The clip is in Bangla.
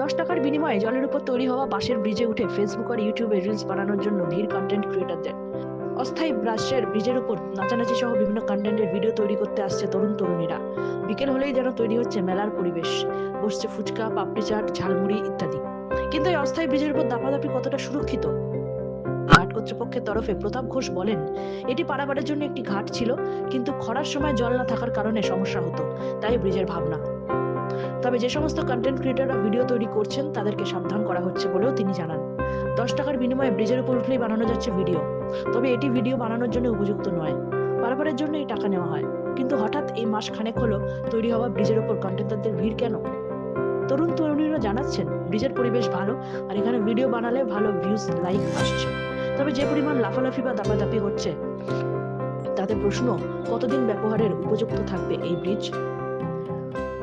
দশ টাকার বিনিময়ে জলের উপর তৈরি হওয়া বাঁশের ব্রিজে উঠে ফেসবুক আর ইউটিউবে রিলস বানানোর জন্য ভিড় কন্টেন্ট ক্রিয়েটারদের অস্থায়ী বাঁশের ব্রিজের উপর নাচানাচি সহ বিভিন্ন কন্টেন্টের ভিডিও তৈরি করতে আসছে তরুণ তরুণীরা। বিকেল হলেই যেন তৈরি হচ্ছে মেলার পরিবেশ। বসছে ফুচকা, পাপড়ি চাট, ঝালমুড়ি ইত্যাদি। কিন্তু এই অস্থায়ী ব্রিজের উপর দাপাদাপি কতটা সুরক্ষিত? ঘাট কর্তৃপক্ষের তরফে প্রতাপ ঘোষ বলেন, এটি পারাবারের জন্য একটি ঘাট ছিল, কিন্তু খরার সময় জল না থাকার কারণে সমস্যা হতো। তাই ব্রিজের ভাবনা তবে যে সমস্ত কন্টেন্ট ক্রিয়েটররা ভিডিও তৈরি করছেন, তাদেরকে সাবধান করা হচ্ছে বলেও তিনি জানান। দশ টাকার বিনিময়ে ব্রিজের উপর উঠলেই বানানো যাচ্ছে ভিডিও তবে এটি ভিডিও বানানোর জন্য উপযুক্ত নয়। পারাবারের জন্য এই টাকা নেওয়া হয়। কিন্তু হঠাৎ এই মাস খানেক হলো তৈরি হওয়া ব্রিজের উপর কন্টেন্টারদের ভিড় কেন? তরুণ তরুণীরা জানাচ্ছেন, ব্রিজের পরিবেশ ভালো আর এখানে ভিডিও বানালে ভালো ভিউজ লাইক আসছে। তবে যে পরিমাণ লাফালাফি বা দাপাদাপি হচ্ছে, তাতে প্রশ্ন, কতদিন ব্যবহারের উপযুক্ত থাকবে এই ব্রিজ?